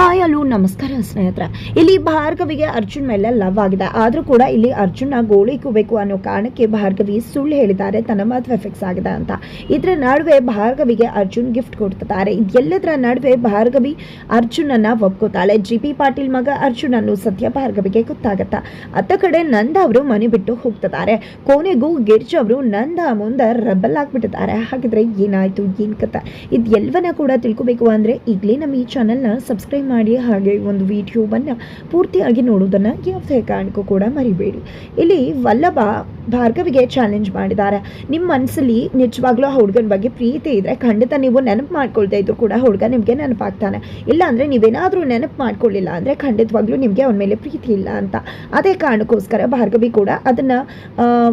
Hi hello ನಮಸ್ಕಾರ ಸ್ನೇಹಿತರೆ. ಇಲ್ಲಿ ಭಾರ್ಗವಿಗೆ ಅರ್ಜುನ್ ಮೇಲೆ ಲವ್ ಆಗಿದೆ. ಆದರೂ ಕೂಡ ಇಲ್ಲಿ ಅರ್ಜುನ್ನ ಗೋಳಿ ಕೂಬೇಕು ಅನ್ನೋ ಕಾರಣಕ್ಕೆ ಭಾರ್ಗವಿ ಸುಳ್ಳು ಹೇಳಿದ್ದಾರೆ. ತನ್ನ ಮದುವೆ ಫಿಕ್ಸ್ ಆಗಿದೆ ಅಂತ. ಇದರ ನಡುವೆ ಭಾರ್ಗವಿಗೆ ಅರ್ಜುನ್ ಗಿಫ್ಟ್ ಕೊಡ್ತಿದ್ದಾರೆ. ಇದೆಲ್ಲದರ ನಡುವೆ ಭಾರ್ಗವಿ ಅರ್ಜುನನ್ನ ಒಪ್ಕೋತಾಳೆ. ಜಿ ಪಿ ಪಾಟೀಲ್ ಮಗ ಅರ್ಜುನ್ ಅನ್ನೋ ಸತ್ಯ ಭಾರ್ಗವಿಗೆ ಗೊತ್ತಾಗತ್ತ. ಅತ್ತ ಕಡೆ ನಂದ ಅವರು ಮನೆ ಬಿಟ್ಟು ಹೋಗ್ತಿದ್ದಾರೆ. ಕೊನೆಗೂ ಗಿರ್ಜ್ ಅವರು ನಂದ ಮುಂದೆ ರಬ್ಬಲ್ ಆಗ್ಬಿಟ್ಟಿದ್ದಾರೆ. ಹಾಗಿದ್ರೆ ಏನಾಯ್ತು? ಏನ್ ಕತ್ತ ಇದೆಲ್ಲವನ್ನ ಕೂಡ ತಿಳ್ಕೊಬೇಕು ಅಂದ್ರೆ ಈಗಲೇ ನಮ್ಮ ಈ ಚಾನಲ್ನ ಸಬ್ಸ್ಕ್ರೈಬ್ ಮಾಡಿ ಹಾಗೆ ಒಂದು ವಿಡಿಯೋವನ್ನು ಪೂರ್ತಿಯಾಗಿ ನೋಡೋದನ್ನು ಯಾವುದೇ ಕಾರಣಕ್ಕೂ ಕೂಡ ಮರಿಬೇಡಿ. ಇಲ್ಲಿ ವಲ್ಲಭ ಭಾರ್ಗವಿಗೆ ಚಾಲೆಂಜ್ ಮಾಡಿದ್ದಾರೆ. ನಿಮ್ಮ ಮನಸ್ಸಲ್ಲಿ ನಿಜವಾಗ್ಲೂ ಆ ಹುಡುಗನ ಬಗ್ಗೆ ಪ್ರೀತಿ ಇದ್ರೆ ಖಂಡಿತ ನೀವು ನೆನಪು ಮಾಡ್ಕೊಳ್ತಾ ಇದ್ರು ಕೂಡ ಹುಡುಗ ನಿಮಗೆ ನೆನಪಾಗ್ತಾನೆ. ಇಲ್ಲ ಅಂದರೆ ನೀವೇನಾದರೂ ನೆನಪು ಮಾಡ್ಕೊಳ್ಳಿಲ್ಲ ಅಂದರೆ ಖಂಡಿತವಾಗ್ಲೂ ನಿಮಗೆ ಅವನ ಮೇಲೆ ಪ್ರೀತಿ ಇಲ್ಲ ಅಂತ. ಅದೇ ಕಾರಣಕ್ಕೋಸ್ಕರ ಭಾರ್ಗವಿ ಕೂಡ ಅದನ್ನು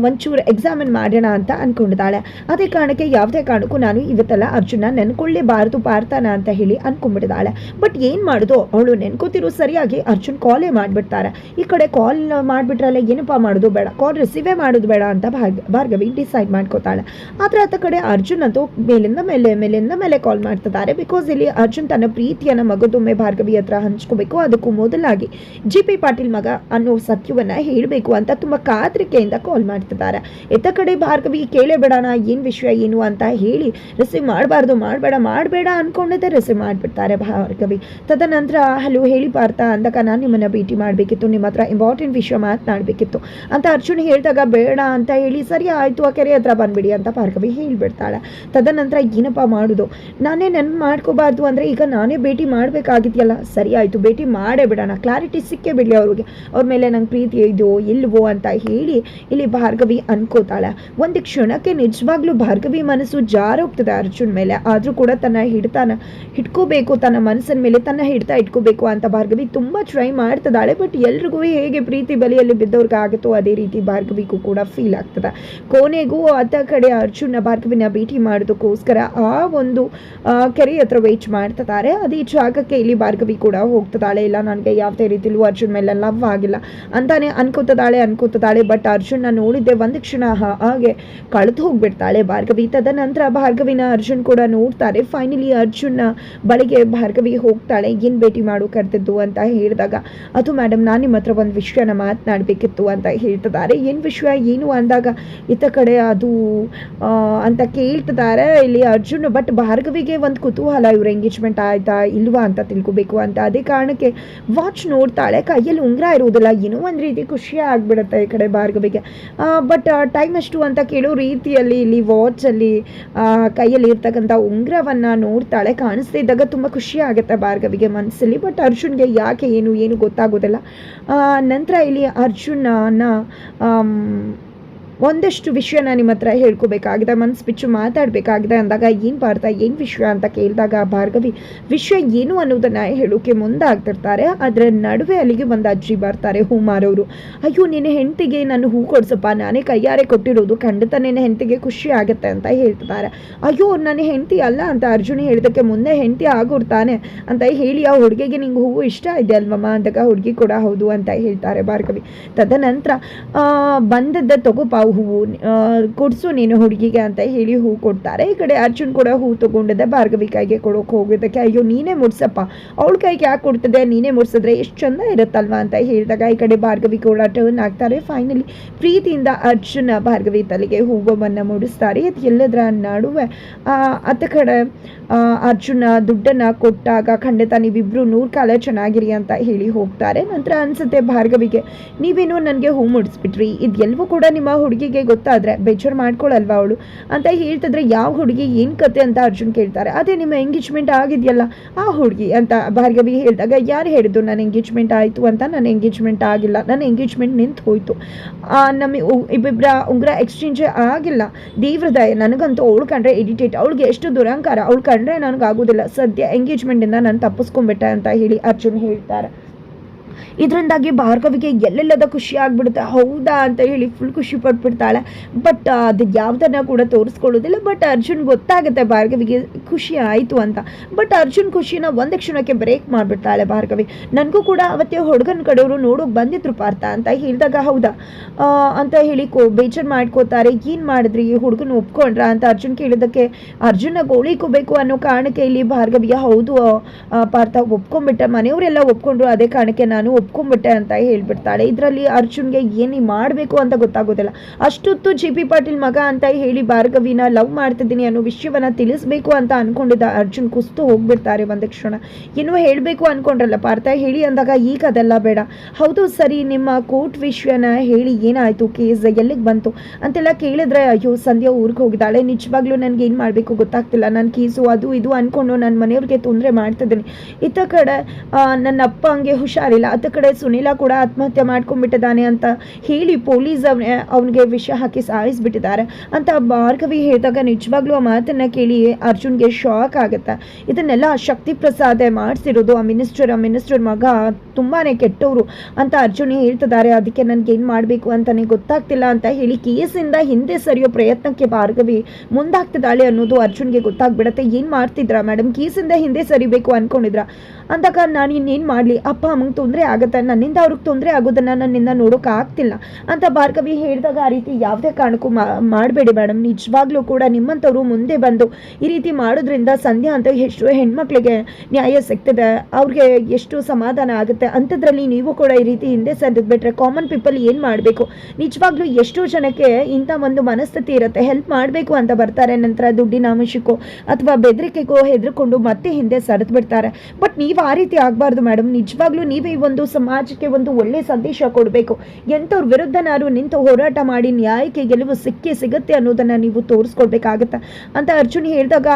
ಒಂಚೂರು ಎಕ್ಸಾಮಿನ್ ಮಾಡೋಣ ಅಂತ ಅಂದ್ಕೊಂಡಿದ್ದಾಳೆ ಅದೇ ಕಾರಣಕ್ಕೆ ಯಾವುದೇ ಕಾರಣಕ್ಕೂ ನಾನು ಇವತ್ತೆಲ್ಲ ಅರ್ಜುನ ನೆನ್ಕೊಳ್ಳೇಬಾರದು, ಪಾರ್ಥನ ಅಂತ ಹೇಳಿ ಅಂದ್ಕೊಂಡ್ಬಿಟ್ಟಿದ್ದಾಳೆ ಬಟ್ ಏನು ಮಾಡೋದು ಅವಳು ನೆನ್ಕೋತಿರೋ ಸರಿಯಾಗಿ ಅರ್ಜುನ್ ಕಾಲೇ ಮಾಡಿಬಿಡ್ತಾರೆ. ಈ ಕಡೆ ಕಾಲ್ ಮಾಡಿಬಿಟ್ರಲ್ಲ ಏನಪ್ಪ ಮಾಡೋದು ಬೇಡ ಕಾಲ್ ರಿಸೀವೇ ಮಾಡೋದು ಬೇಡ ಅಂತ ಭಾರ್ಗ ಭಾರ್ಗವಿ ಡಿಸೈಡ್ ಮಾಡ್ಕೋತಾಳೆ. ಆದರೆ ಆತ ಕಡೆ ಅರ್ಜುನ್ ಅಂತೂ ಮೇಲಿಂದ ಮೇಲೆ ಮೇಲಿಂದ ಮೇಲೆ ಕಾಲ್ ಮಾಡ್ತಿದ್ದಾರೆ. ಬಿಕಾಸ್ ಇಲ್ಲಿ ಅರ್ಜುನ್ ತನ್ನ ಪ್ರೀತಿಯನ್ನು ಮಗದೊಮ್ಮೆ ಭಾರ್ಗವಿ ಹತ್ರ ಹಂಚ್ಕೋಬೇಕು. ಅದಕ್ಕೂ ಮೊದಲಾಗಿ ಜಿ ಪಿ ಪಾಟೀಲ್ ಮಗ ಅನ್ನೋ ಸತ್ಯವನ್ನ ಹೇಳಬೇಕು ಅಂತ ತುಂಬ ಕಾತರಿಕೆಯಿಂದ ಕಾಲ್ ಮಾಡ್ತಿದ್ದಾರೆ. ಎತ್ತ ಕಡೆ ಭಾರ್ಗವಿ ಕೇಳೇ ಬೇಡಣ ಏನು ವಿಷಯ, ಏನು ಅಂತ ಹೇಳಿ ರಿಸೀವ್ ಮಾಡಬಾರ್ದು, ಮಾಡಬೇಡ ಮಾಡಬೇಡ ಅನ್ಕೊಂಡಿದ್ದೆ ರಿಸೀವ್ ಮಾಡಿಬಿಡ್ತಾರೆ ಭಾರ್ಗವಿ. ತದನಂತರ ಹಲೋ ಹೇಳಿ ಪಾರ್ಥ ಅಂದಾಗ ನಾನು ನಿಮ್ಮನ್ನ ಭೇಟಿ ಮಾಡಬೇಕಿತ್ತು. ನಿಮ್ಮ ಹತ್ರ ಇಂಪಾರ್ಟೆಂಟ್ ವಿಷಯ ಮಾತನಾಡಬೇಕಿತ್ತು. ಅಂತ ಅರ್ಜುನ್ ಹೇಳಿದಾಗ, ಬೇಡ ಅಂತ ಹೇಳಿ, ಸರಿ ಆಯಿತು, ಆ ಕೆರೆ ಹತ್ರ ಬಂದ್ಬಿಡಿ ಅಂತ ಭಾರ್ಗವಿ ಹೇಳಿಬಿಡ್ತಾಳೆ. ತದನಂತರ, ಏನಪ್ಪ ಮಾಡೋದು? ನಾನೇ ನೆನ್ಪು ಮಾಡ್ಕೋಬಾರ್ದು ಅಂದರೆ ಈಗ ನಾನೇ ಭೇಟಿ ಮಾಡಬೇಕಾಗಿದೆಯಲ್ಲ? ಸರಿ ಆಯಿತು, ಭೇಟಿ ಮಾಡೇ ಬಿಡೋಣ. ಕ್ಲಾರಿಟಿ ಸಿಕ್ಕೇ ಬಿಡಲಿ ಅವ್ರಿಗೆ. ಅವ್ರ ಮೇಲೆ ನಂಗೆ ಪ್ರೀತಿ ಇದೆಯೋ ಇಲ್ವೋ ಅಂತ ಹೇಳಿ, ಇಲ್ಲಿ ಭಾರ್ಗವಿ ಅನ್ಕೋತಾಳೆ. ಒಂದು ಕ್ಷಣಕ್ಕೆ ನಿಜವಾಗ್ಲೂ ಭಾರ್ಗವಿ ಮನಸ್ಸು ಜಾರೋಗ್ತದೆ ಅರ್ಜುನ್ ಮೇಲೆ. ಆದರೂ ಕೂಡ ತನ್ನ ಹಿಡ್ತಾನ, ಹಿಡ್ಕೋಬೇಕು ತನ್ನ ಮನಸ್ಸಿನ ಮೇಲೆ ತನ್ನ ಹಿಡ್ತಾ ಇಟ್ಕೋಬೇಕು ಅಂತ ಭಾರ್ಗವಿ ತುಂಬ ಟ್ರೈ ಮಾಡ್ತಿದ್ದಾಳೆ ಬಟ್ ಎಲ್ರಿಗೂ ಹೇಗೆ ಪ್ರೀತಿ ಬಲಿಯಲ್ಲಿ ಬಿದ್ದವ್ರಿಗೆ ಆಗುತ್ತೋ ಅದೇ ರೀತಿ ಭಾರ್ಗವಿಗೂ ಕೂಡ ಫೀಲ್ ಆಗ್ತದೆ. ಕೊನೆಗೂ ಆತ ಕಡೆ ಅರ್ಜುನ ಭಾರ್ಗವಿನ ಭೇಟಿ ಮಾಡೋದಕ್ಕೋಸ್ಕರ ಆ ಒಂದು ಕೆರೆ ಹತ್ರ ವೇಚ್ ಮಾಡ್ತಿದ್ದಾರೆ. ಅದೇ ಜಾಗಕ್ಕೆ ಇಲ್ಲಿ ಭಾರ್ಗವಿ ಕೂಡ ಹೋಗ್ತದಾಳೆ ಇಲ್ಲ, ನನಗೆ ಯಾವುದೇ ರೀತಿಲೂ ಅರ್ಜುನ್ ಮೇಲೆ ಲವ್ ಆಗಿಲ್ಲ ಅಂತಾನೆ ಅನ್ಕೋತದಾಳೆ ಅನ್ಕೋತದಾಳೆ ಬಟ್ ಅರ್ಜುನ್ನ ನೋಡಿದ್ದೆ ಒಂದು ಕ್ಷಣ ಹಾಗೆ ಕಳೆದು ಹೋಗ್ಬಿಡ್ತಾಳೆ ಭಾರ್ಗವಿ. ತದನಂತರ ಭಾರ್ಗವಿನ ಅರ್ಜುನ್ ಕೂಡ ನೋಡ್ತಾರೆ. ಫೈನಲಿ ಅರ್ಜುನ್ನ ಬಳಿಗೆ ಭಾರ್ಗವಿ ಹೋಗ್ತಾಳೆ. ಏನು ಭೇಟಿ ಮಾಡು ಕರೆದಿದ್ದು ಅಂತ ಹೇಳಿದಾಗ, ಅದು ಮೇಡಮ್ ನಾನು ನಿಮ್ಮ ಹತ್ರ ಒಂದು ವಿಷಯನ ಮಾತನಾಡಬೇಕಿತ್ತು ಅಂತ ಹೇಳ್ತಿದ್ದಾರೆ. ಏನು ವಿಷಯ? ಏನು? ಅಂದಾಗ, ಇತ್ತ ಕಡೆ ಅದು ಅಂತ ಕೇಳ್ತಿದ್ದಾರೆ ಇಲ್ಲಿ ಅರ್ಜುನ್. ಬಟ್ ಭಾರ್ಗವಿಗೆ ಒಂದು ಕುತೂಹಲ, ಇವ್ರ ಎಂಗೇಜ್ಮೆಂಟ್ ಆಯ್ತಾ, ಇಲ್ವಾ ಅಂತ ತಿಳ್ಕೊಬೇಕು ಅಂತ. ಅದೇ ಕಾರಣಕ್ಕೆ ವಾಚ್ ನೋಡ್ತಾಳೆ. ಕೈಯಲ್ಲಿ ಉಂಗುರ ಇರುವುದಿಲ್ಲ. ಏನೋ ಒಂದು ರೀತಿ ಖುಷಿ ಆಗ್ಬಿಡುತ್ತೆ ಈ ಕಡೆ ಭಾರ್ಗವಿಗೆ. ಬಟ್ ಟೈಮ್ ಎಷ್ಟು ಅಂತ ಕೇಳೋ ರೀತಿಯಲ್ಲಿ ಇಲ್ಲಿ ವಾಚಲ್ಲಿ ಕೈಯಲ್ಲಿ ಇರ್ತಕ್ಕಂಥ ಉಂಗುರವನ್ನು ನೋಡ್ತಾಳೆ. ಕಾಣಿಸ್ತಾ ಇದ್ದಾಗ ತುಂಬ ಖುಷಿ ಆಗುತ್ತೆ ಭಾರ್ಗವಿಗೆ. ಮನಸ್ಸಲ್ಲಿ ಬಟ್ ಅರ್ಜುನ್ಗೆ ಯಾಕೆ ಏನು ಏನು ಗೊತ್ತಾಗೋದಿಲ್ಲ. ನಂತರ ಇಲ್ಲಿ ಅರ್ಜುನನ ಒಂದಷ್ಟು ವಿಷಯನ ನಿಮ್ಮ ಹತ್ರ ಹೇಳ್ಕೋಬೇಕಾಗಿದೆ ಮನಸ್ಸು ಬಿಚ್ಚು ಮಾತಾಡಬೇಕಾಗಿದೆ ಅಂದಾಗ ಏನು ಭಾರತ ಏನು ವಿಷಯ ಅಂತ ಕೇಳಿದಾಗ ಭಾರ್ಗವಿ, ವಿಷಯ ಏನು ಅನ್ನೋದನ್ನು ಹೇಳೋಕೆ ಮುಂದಾಗ್ತಿರ್ತಾರೆ ಅದರ ನಡುವೆ ಅಲ್ಲಿಗೆ ಒಂದು ಅಜ್ಜಿ ಬರ್ತಾರೆ ಹೂ ಮಾರೋರು ಅಯ್ಯೋ, ನಿನ್ನ ಹೆಂಡತಿಗೆ ನಾನು ಹೂ ಕೊಡ್ಸಪ್ಪ, ನಾನೇ ಕೈಯಾರೆ ಕೊಟ್ಟಿರೋದು, ಖಂಡಿತ ನಿನ್ನ ಹೆಂಡತಿಗೆ ಖುಷಿ ಆಗುತ್ತೆ ಅಂತ ಹೇಳ್ತಿದ್ದಾರೆ. ಅಯ್ಯೋ, ನನ್ನ ಹೆಂಡತಿ ಅಲ್ಲ ಅಂತ ಅರ್ಜುನ್ ಹೇಳಿದಕ್ಕೆ ಮುಂದೆ ಹೆಂಡತಿ ಆಗೋರ್ತಾನೆ ಅಂತ ಹೇಳಿ ಆ ಹುಡುಗಿಗೆ ನಿಂಗೆ ಹೂವು ಇಷ್ಟ ಇದೆ ಅಲ್ವಮ್ಮ ಅಂದಾಗ ಹುಡುಗಿ ಕೂಡ ಹೌದು ಅಂತ ಹೇಳ್ತಾರೆ ಭಾರ್ಗವಿ. ತದನಂತರ ಬಂದದ್ದ ತಗೋಪ ಹೂವು ಕೊಡಿಸು ನೀನು ಹುಡುಗಿಗೆ ಅಂತ ಹೇಳಿ ಹೂ ಕೊಡ್ತಾರೆ. ಈ ಕಡೆ ಅರ್ಜುನ್ ಕೂಡ ಹೂ ತೊಗೊಂಡಿದ್ದೆ ಭಾರ್ಗವಿ ಕೈಗೆ ಕೊಡೋಕೆ ಹೋಗಿದ್ದಕ್ಕೆ. ಅಯ್ಯೋ, ನೀನೇ ಮುಡ್ಸಪ್ಪ ಅವಳ ಕೈಗೆ ಯಾಕೆ ಕೊಡ್ತದೆ ನೀನೇ ಮುಡ್ಸಿದ್ರೆ ಎಷ್ಟು ಚಂದ ಇರುತ್ತಲ್ವಾ ಅಂತ ಹೇಳಿದಾಗ ಈ ಕಡೆ ಭಾರ್ಗವಿ ಕೂಡ ಟರ್ನ್ ಆಗ್ತಾರೆ. ಫೈನಲಿ ಪ್ರೀತಿಯಿಂದ ಅರ್ಜುನ ಭಾರ್ಗವಿ ತಲೆಗೆ ಹೂವನ್ನು ಮುಡಿಸ್ತಾರೆ. ಅದು ಎಲ್ಲದರ ನಡುವೆ ಅತ್ತ ಕಡೆ ಅರ್ಜುನ ದುಡ್ಡನ್ನ ಕೊಟ್ಟಾಗ ಖಂಡಿತ ನೀವಿಬ್ರು ನೂರು ಕಾಲ ಚೆನ್ನಾಗಿರಿ ಅಂತ ಹೇಳಿ ಹೋಗ್ತಾರೆ. ನಂತರ ಅನ್ಸುತ್ತೆ ಭಾರ್ಗವಿಗೆ, ನೀವೇನೋ ನನಗೆ ಹೂ ಮುಡಿಸ್ಬಿಟ್ರಿ. ಇದೆಲ್ಲವೂ ಕೂಡ ನಿಮ್ಮ ಹುಡುಗಿಗೆ ಗೊತ್ತಾದ್ರೆ ಬೇಜಾರು ಮಾಡ್ಕೊಳಲ್ವಾ ಅವಳು? ಅಂತ ಹೇಳ್ತಿದ್ರೆ ಯಾವ ಹುಡುಗಿ ಏನು ಕತೆ ಅಂತ ಅರ್ಜುನ್ ಕೇಳ್ತಾರೆ. ಅದೇ ನಿಮ್ಮ ಎಂಗೇಜ್ಮೆಂಟ್ ಆಗಿದೆಯಲ್ಲ, ಆ ಹುಡುಗಿ ಅಂತ ಭಾರ್ಗವಿ ಹೇಳಿದಾಗ ಯಾರು ಹೇಳಿದ್ದು ನನ್ನ ಎಂಗೇಜ್ಮೆಂಟ್ ಆಯಿತು ಅಂತ? ನನ್ನ ಎಂಗೇಜ್ಮೆಂಟ್ ಆಗಿಲ್ಲ. ನನ್ನ ಎಂಗೇಜ್ಮೆಂಟ್ ನಿಂತು ಹೋಯಿತು. ನಮ್ಮ ಇಬ್ಬಿಬ್ಬರ ಉಂಗುರ ಎಕ್ಸ್ಚೇಂಜೇ ಆಗಿಲ್ಲ. ದೇವ್ರದಾಯ ದಯೆ ನನಗಂತೂ ಅವಳು ಕಂಡ್ರೆ ಎಡಿಟೇಟ್ ಅವಳಿಗೆ ಎಷ್ಟು ದುರಂಕಾರ ಅವಳು ಕಂಡ್ರೆ ನನಗಾಗೋದಿಲ್ಲ. ಸದ್ಯ ಎಂಗೇಜ್ಮೆಂಟಿಂದ ನಾನು ತಪ್ಪಿಸ್ಕೊಂಡ್ಬಿಟ್ಟೆ ಅಂತ ಹೇಳಿ ಅರ್ಜುನ್ ಹೇಳ್ತಾರೆ. ಇದರಿಂದಾಗಿ ಭಾರ್ಗವಿಗೆ ಎಲ್ಲೆಲ್ಲದ ಖುಷಿ ಆಗ್ಬಿಡುತ್ತೆ. ಹೌದಾ ಅಂತ ಹೇಳಿ ಫುಲ್ ಖುಷಿ ಪಟ್ಬಿಡ್ತಾಳೆ. ಬಟ್ ಅದು ಯಾವ್ದನ್ನ ಕೂಡ ತೋರಿಸ್ಕೊಳ್ಳೋದಿಲ್ಲ. ಬಟ್ ಅರ್ಜುನ್ ಗೊತ್ತಾಗುತ್ತೆ ಭಾರ್ಗವಿಗೆ ಖುಷಿ ಆಯಿತು ಅಂತ. ಬಟ್ ಅರ್ಜುನ್ ಖುಷಿನ ಒಂದು ಕ್ಷಣಕ್ಕೆ ಬ್ರೇಕ್ ಮಾಡಿಬಿಡ್ತಾಳೆ ಭಾರ್ಗವಿ. ನನಗೂ ಕೂಡ ಅವತ್ತೇ ಹುಡುಗನ ಕಡೆಯವರು ನೋಡೋಕೆ ಬಂದಿದ್ರು ಪಾರ್ಥ ಅಂತ ಹೇಳಿದಾಗ ಹೌದಾ? ಅಂತ ಹೇಳಿ ಕೋ, ಬೇಜಾರು ಮಾಡ್ಕೋತಾರೆ. ಏನು ಮಾಡಿದ್ರಿ? ಹುಡುಗನ ಒಪ್ಕೊಂಡ್ರ ಅಂತ ಅರ್ಜುನ್ ಕೇಳಿದ್ದಕ್ಕೆ ಅರ್ಜುನ ಗೋಳಿಕೋಬೇಕು ಅನ್ನೋ ಕಾರಣಕ್ಕೆ ಇಲ್ಲಿ ಭಾರ್ಗವಿಯ ಹೌದು ಪಾರ್ಥ ಒಪ್ಕೊಂಡ್ಬಿಟ್ಟ. ಮನೆಯವರೆಲ್ಲ ಒಪ್ಕೊಂಡ್ರು ಅದೇ ಕಾರಣಕ್ಕೆ ನಾನು ಒಪ್ಕೊಂಡ್ಬಿಟ್ಟೆ ಅಂತ ಹೇಳ್ಬಿಡ್ತಾಳೆ. ಇದರಲ್ಲಿ ಅರ್ಜುನ್ಗೆ ಏನು ಮಾಡಬೇಕು ಅಂತ ಗೊತ್ತಾಗೋದಿಲ್ಲ. ಅಷ್ಟೊತ್ತು ಜಿ ಪಿ ಪಾಟೀಲ್ ಮಗ ಅಂತ ಹೇಳಿ ಭಾರ್ಗವಿನ ಲವ್ ಮಾಡ್ತಿದ್ದೀನಿ ಅನ್ನೋ ವಿಷಯವನ್ನು ತಿಳಿಸ್ಬೇಕು ಅಂತ ಅನ್ಕೊಂಡಿದ್ದ ಅರ್ಜುನ್ ಕುಸ್ತು ಹೋಗ್ಬಿಡ್ತಾರೆ ಒಂದು ಕ್ಷಣ. ಏನೋ ಹೇಳಬೇಕು ಅನ್ಕೊಂಡ್ರಲ್ಲ ಪಾರ್ಥ, ಹೇಳಿ ಅಂದಾಗ ಈಗ ಅದೆಲ್ಲ ಬೇಡ. ಹೌದು ಸರಿ, ನಿಮ್ಮ ಕೋರ್ಟ್ ವಿಷಯನ ಹೇಳಿ ಏನಾಯ್ತು, ಕೇಸ್ ಎಲ್ಲಿಗೆ ಬಂತು ಅಂತೆಲ್ಲ ಕೇಳಿದ್ರೆ ಅಯ್ಯೋ, ಸಂಧ್ಯಾ ಊರಿಗೆ ಹೋಗಿದ್ದಾಳೆ. ನಿಜವಾಗ್ಲೂ ನನಗೆ ಏನು ಮಾಡಬೇಕು ಗೊತ್ತಾಗ್ತಿಲ್ಲ. ನನ್ನ ಕೇಸು ಅದು ಇದು ಅಂದ್ಕೊಂಡು ನನ್ನ ಮನೆಯವ್ರಿಗೆ ತೊಂದರೆ ಮಾಡ್ತಿದ್ದೀನಿ. ಇತ್ತ ಕಡೆ ನನ್ನ ಅಪ್ಪ ಹಂಗೆ ಹುಷಾರಿಲ್ಲ. ಅತ್ತ ಕಡೆ ಸುನೀಲ ಕೂಡ ಆತ್ಮಹತ್ಯೆ ಮಾಡ್ಕೊಂಡ್ಬಿಟ್ಟಿದ್ದಾನೆ ಅಂತ ಹೇಳಿ ಪೊಲೀಸ್ ಅವನೇ ಅವನಿಗೆ ವಿಷ ಹಾಕಿ ಸಾಯಿಸ್ಬಿಟ್ಟಿದ್ದಾರೆ. ಅಂತ ಭಾರ್ಗವಿ ಹೇಳಿದಾಗ ನಿಜವಾಗ್ಲೂ ಆ ಮಾತನ್ನ ಕೇಳಿ ಅರ್ಜುನ್ಗೆ ಶಾಕ್ ಆಗುತ್ತೆ. ಇದನ್ನೆಲ್ಲ ಶಕ್ತಿ ಪ್ರಸಾದೆ ಮಾಡಿಸಿರೋದು. ಆ ಮಿನಿಸ್ಟರ್ ಆ ಮಿನಿಸ್ಟರ್ ಮಗ ತುಂಬಾನೇ ಕೆಟ್ಟವರು ಅಂತ ಅರ್ಜುನ್ ಹೇಳ್ತಿದ್ದಾರೆ. ಅದಕ್ಕೆ ನನಗೆ ಏನು ಮಾಡಬೇಕು ನನಗೆ ಗೊತ್ತಾಗ್ತಿಲ್ಲ ಅಂತ ಹೇಳಿ ಕೇಸಿಂದ ಹಿಂದೆ ಸರಿಯೋ ಪ್ರಯತ್ನಕ್ಕೆ ಭಾರ್ಗವಿ ಮುಂದಾಗ್ತಿದ್ದಾಳೆ ಅನ್ನೋದು ಅರ್ಜುನ್ಗೆ ಗೊತ್ತಾಗ್ಬಿಡತ್ತೆ. ಏನು ಮಾಡ್ತಿದ್ರಾ ಮೇಡಮ್ ಕೇಸಿಂದ ಹಿಂದೆ ಸರಿಬೇಕು ಅನ್ಕೊಂಡಿದ್ರ? ಅಂದಾಗ ನಾನು ಇನ್ನೇನು ಮಾಡಲಿ? ಅಪ್ಪ, ಅಮ್ಮಂಗೆ ತೊಂದರೆ ಆಗುತ್ತೆ. ನನ್ನಿಂದ ಅವ್ರಿಗೆ ತೊಂದರೆ ಆಗೋದನ್ನ ನನ್ನಿಂದ ನೋಡೋಕೆ ಆಗ್ತಿಲ್ಲ ಅಂತ ಭಾರ್ಗವಿ ಹೇಳಿದಾಗ ಆ ರೀತಿ ಯಾವುದೇ ಕಾರಣಕ್ಕೂ ಮಾಡಬೇಡಿ ಮೇಡಮ್. ನಿಜವಾಗ್ಲೂ ಕೂಡ ನಿಮ್ಮಂಥವ್ರು ಮುಂದೆ ಬಂದು ಈ ರೀತಿ ಮಾಡೋದ್ರಿಂದ ಸಂಧ್ಯಾ ಅಂತ ಎಷ್ಟು ಹೆಣ್ಮಕ್ಳಿಗೆ ನ್ಯಾಯ ಸಿಗ್ತದೆ. ಅವ್ರಿಗೆ ಎಷ್ಟು ಸಮಾಧಾನ ಆಗುತ್ತೆ. ಅಂಥದ್ರಲ್ಲಿ ನೀವು ಕೂಡ ಈ ರೀತಿ ಹಿಂದೆ ಸರಿದ್ಬಿಟ್ರೆ ಕಾಮನ್ ಪೀಪಲ್ ಏನು ಮಾಡಬೇಕು? ನಿಜವಾಗ್ಲೂ ಎಷ್ಟೋ ಜನಕ್ಕೆ ಇಂಥ ಒಂದು ಮನಸ್ಥಿತಿ ಇರುತ್ತೆ. ಹೆಲ್ಪ್ ಮಾಡಬೇಕು ಅಂತ ಬರ್ತಾರೆ. ನಂತರ ದುಡ್ಡಿನ ಅಂಶಕ್ಕೂ ಅಥವಾ ಬೆದರಿಕೆಗೋ ಹೆದರ್ಕೊಂಡು ಮತ್ತೆ ಹಿಂದೆ ಸರಿದು ಬಿಡ್ತಾರೆ ಬಟ್ ನೀವು ಆ ರೀತಿ ಆಗಬಾರ್ದು ಮೇಡಮ್. ನಿಜವಾಗ್ಲೂ ನೀವೇ ಈ ಒಂದು ಸಮಾಜಕ್ಕೆ ಒಂದು ಒಳ್ಳೆ ಸಂದೇಶ ಕೊಡಬೇಕು. ಎಂಥವ್ರ ವಿರುದ್ಧನಾರು ನಿಂತು ಹೋರಾಟ ಮಾಡಿ ನ್ಯಾಯಕ್ಕೆ ಗೆಲುವು ಸಿಕ್ಕೇ ಸಿಗುತ್ತೆ ಅನ್ನೋದನ್ನು ನೀವು ತೋರಿಸ್ಕೊಡ್ಬೇಕಾಗತ್ತೆ? ಅಂತ ಅರ್ಜುನ್ ಹೇಳಿದಾಗ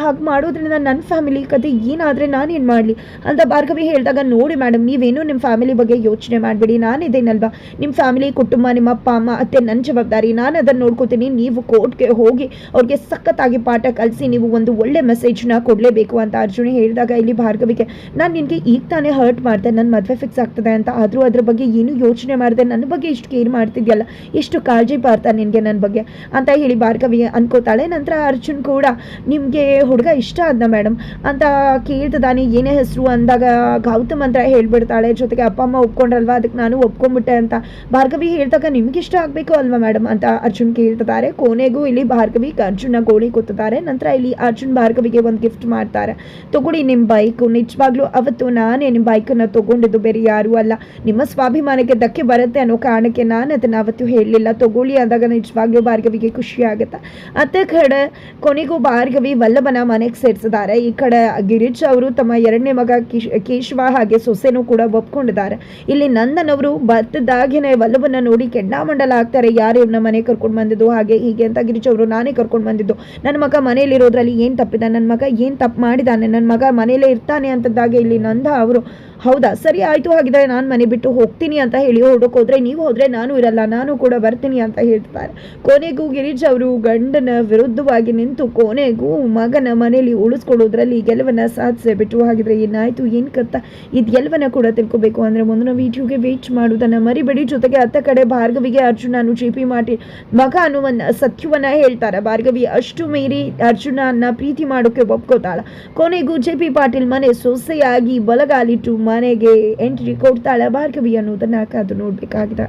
ಹಾಗೆ ಮಾಡೋದ್ರಿಂದ ನನ್ನ ಫ್ಯಾಮಿಲಿ ಕತೆ ಏನಾದರೆ ನಾನೇನು ಮಾಡಲಿ? ಅಂತ ಭಾರ್ಗವಿ ಹೇಳಿದಾಗ, ನೋಡಿ ಮೇಡಮ್ ನೀವೇನು ನಿಮ್ಮ ಫ್ಯಾಮಿಲಿ ಬಗ್ಗೆ ಯೋಚನೆ ಮಾಡಬೇಡಿ. ನಾನಿದ್ದೇನಲ್ವಾ ನಿಮ್ಮ ಫ್ಯಾಮಿಲಿ ಕುಟುಂಬ, ನಿಮ್ಮ ಅಪ್ಪ, ಅಮ್ಮ, ಅತ್ತೆ ನನ್ನ ಜವಾಬ್ದಾರಿ. ನಾನು ಅದನ್ನು ನೋಡ್ಕೋತೀನಿ. ನೀವು ಕೋರ್ಟ್ಗೆ ಹೋಗಿ ಅವ್ರಿಗೆ ಸಖತ್ತಾಗಿ ಪಾಠ ಕಲಿಸಿ ನೀವು ಒಂದು ಒಳ್ಳೆ ಮೆಸೇಜ್ನ ಕೊಡಲೇಬೇಕು. ಅಂತ ಅರ್ಜುನ್ ಹೇಳಿದಾಗ, ಇಲ್ಲಿ ಭಾರ್ಗವಿಗೆ, ನಾನು ನಿನಗೆ ಈಗ ತಾನೇ ಹರ್ಟ್ ಮಾಡಿದೆ. ನನ್ನ ಮದುವೆ ಫಿಕ್ಸ್ ಆಗ್ತದೆ ಅಂತ ಆದರೂ ಅದ್ರ ಬಗ್ಗೆ ಏನೂ ಯೋಚನೆ ಮಾಡಿದೆ ನನ್ನ ಬಗ್ಗೆ ಇಷ್ಟು ಕೇರ್ ಮಾಡ್ತಿದ್ಯಲ್ಲ, ಎಷ್ಟು ಕಾಳಜಿ ಬಾರ್ತಾ ನಿನಗೆ ನನ್ನ ಬಗ್ಗೆ? ಅಂತ ಹೇಳಿ ಭಾರ್ಗವಿ ಅನ್ಕೋತಾಳೆ. ನಂತರ ಅರ್ಜುನ್ ಕೂಡ, ನಿಮಗೆ ಹುಡುಗ ಇಷ್ಟ ಆದ್ನ ಮೇಡಮ್ ಅಂತ ಕೇಳ್ತದಾನೆ ಏನೇ ಹೆಸರು ಅಂದಾಗ ಗೌತಮ್ ಅಂತ ಹೇಳ್ಬಿಡ್ತಾಳೆ. ಜೊತೆಗೆ ಅಪ್ಪ, ಅಮ್ಮ ಒಪ್ಕೊಂಡ್ರಲ್ವಾ? ಅದಕ್ಕೆ ನಾನು ಒಪ್ಕೊಂಡ್ಬಿಟ್ಟೆ ಅಂತ ಭಾರ್ಗವಿ ಹೇಳ್ದಾಗ, ನಿಮ್ಗೆ ಇಷ್ಟ ಆಗಬೇಕು ಅಲ್ವಾ ಮೇಡಮ್ ಅಂತ ಅರ್ಜುನ್ ಕೇಳ್ತಿದ್ದಾರೆ. ಕೊನೆಗೂ ಇಲ್ಲಿ ಭಾರ್ಗವಿ ಅರ್ಜುನ ಗೋಳಿ ಕೂತಿದ್ದಾರೆ. ನಂತರ ಇಲ್ಲಿ ಅರ್ಜುನ್ ಭಾರ್ಗವಿಗೆ ಒಂದು ಗಿಫ್ಟ್ ಮಾಡ್ತಾರೆ. ತಗೊಳ್ಳಿ ನಿಮ್ಮ ಬೈಕು ನಿಜವಾಗ್ಲೂ ಅವತ್ತು ನಾನೇ ನಿಮ್ಮ ಬೈಕನ್ನು ತಗೊಂಡಿದ್ದು ಬೇರೆ ಯಾರೂ ಅಲ್ಲ. ನಿಮ್ಮ ಸ್ವಾಭಿಮಾನಕ್ಕೆ ಧಕ್ಕೆ ಬರುತ್ತೆ ಅನ್ನೋ ಕಾರಣಕ್ಕೆ ನಾನು ಅದನ್ನು ಅವತ್ತು ಹೇಳಲಿಲ್ಲ. ತಗೊಳ್ಳಿ ಅಂದಾಗ ನಿಜವಾಗ್ಲೂ ಭಾರ್ಗವಿಗೆ ಖುಷಿ ಆಗುತ್ತೆ ಅತ್ತ ಕಡೆ ಕೊನೆಗೂ ಭಾರ್ಗವಿ ವಲ್ಲಭನ ಮನೆಗೆ ಸೇರಿಸಿದ್ದಾರೆ. ಈ ಕಡೆ ಗಿರೀಶ್ ಅವರು ತಮ್ಮ ಎರಡನೇ ಮಗ ಕಿಶ್, ಕೇಶವ ಹಾಗೆ ಸೊಸೆನೂ ಕೂಡ ಒಪ್ಕೊಂಡಿದ್ದಾರೆ. ಇಲ್ಲಿ ನಂದನವರು ಅವರು ಬರ್ತದಾಗೇನೆ ವಲ್ಲಭನ ನೋಡಿ ಕೆಂಡಾಮಂಡಲ ಆಗ್ತಾರೆ ಯಾರು ಇವ್ನ ಮನೆ ಕರ್ಕೊಂಡು ಬಂದಿದ್ದು, ಹಾಗೆ ಹೀಗೆ ಅಂತ ಗಿರೀಶ್ ಅವರು ನಾನೇ ಕರ್ಕೊಂಡು ಬಂದಿದ್ದು. ನನ್ನ ಮಗ ಮನೆಯಲ್ಲಿರೋದ್ರಲ್ಲಿ ಏನು ತಪ್ಪಿದೆ? ನನ್ನ ಮಗ ಏನು ತಪ್ಪು ಮಾಡಿದ್ದಾನೆ? ನನ್ನ ಮಗ ಮನೆಯಲ್ಲೇ ಇರ್ತಾನೆ ಅಂತದ್ದಾಗೆ ಇಲ್ಲಿ ನಂದ ಅವರು, ಹೌದಾ? ಸರಿ ಆಯಿತು ಹಾಗಿದ್ರೆ ನಾನು ಮನೆ ಬಿಟ್ಟು ಹೋಗ್ತೀನಿ ಅಂತ ಹೇಳಿ ಹೊರಡೋಕೆ ಹೋದ್ರೆ ನೀವು ಹೋದರೆ ನಾನು ಇರಲ್ಲ, ನಾನು ಕೂಡ ಬರ್ತೀನಿ ಅಂತ ಹೇಳ್ತಾರೆ. ಕೊನೆಗೂ ಗಿರೀಶ್ ಅವರು ಗಂಡನ ವಿರುದ್ಧವಾಗಿ ನಿಂತು ಕೊನೆಗೂ ಮಗನ ಮನೆಯಲ್ಲಿ ಉಳಿಸ್ಕೊಳ್ಳೋದ್ರಲ್ಲಿ ಗೆಲುವನ್ನು ಸಾಧಿಸೇ ಬಿಟ್ಟು ಹಾಗಿದ್ರೆ ಏನಾಯ್ತು, ಏನು ಕತ್ತ ಇದು ಕೂಡ ತಿಳ್ಕೊಬೇಕು. ಅಂದ್ರೆ ಮುಂದಿನ ವೀಡಿಯೋಗೆ ವೇಟ್ ಮಾಡೋದನ್ನು ಮರಿಬೇಡಿ. ಜೊತೆಗೆ ಅತ್ತ ಕಡೆ ಭಾರ್ಗವಿಗೆ ಅರ್ಜುನನು ಚೀಪಿ ಮಾಡಿ ಮಗ ಅನ್ನುವನ್ನ ಸತ್ಯವನ್ನ ಹೇಳ್ತಾರೆ. ಭಾರ್ಗವಿ, ಅಷ್ಟು ಮೀರಿ ಅರ್ಜುನನ್ನ ಪ್ರೀತಿ ಮಾಡೋಕೆ ಒಪ್ಕೋತಾಳ. ಕೊನೆಗೂ ಜೆ ಪಿ ಪಾಟೀಲ್ ಮನೆ ಸೊಸೆಯಾಗಿ ಬಲಗಾಲಿಟ್ಟು ಮನೆಗೆ ಎಂಟ್ರಿ ಕೊಡ್ತಾಳೆ ಭಾರ್ಗವಿ ಅನ್ನೋದನ್ನ ಕಾದು ನೋಡ್ಬೇಕಾಗಿದೆ.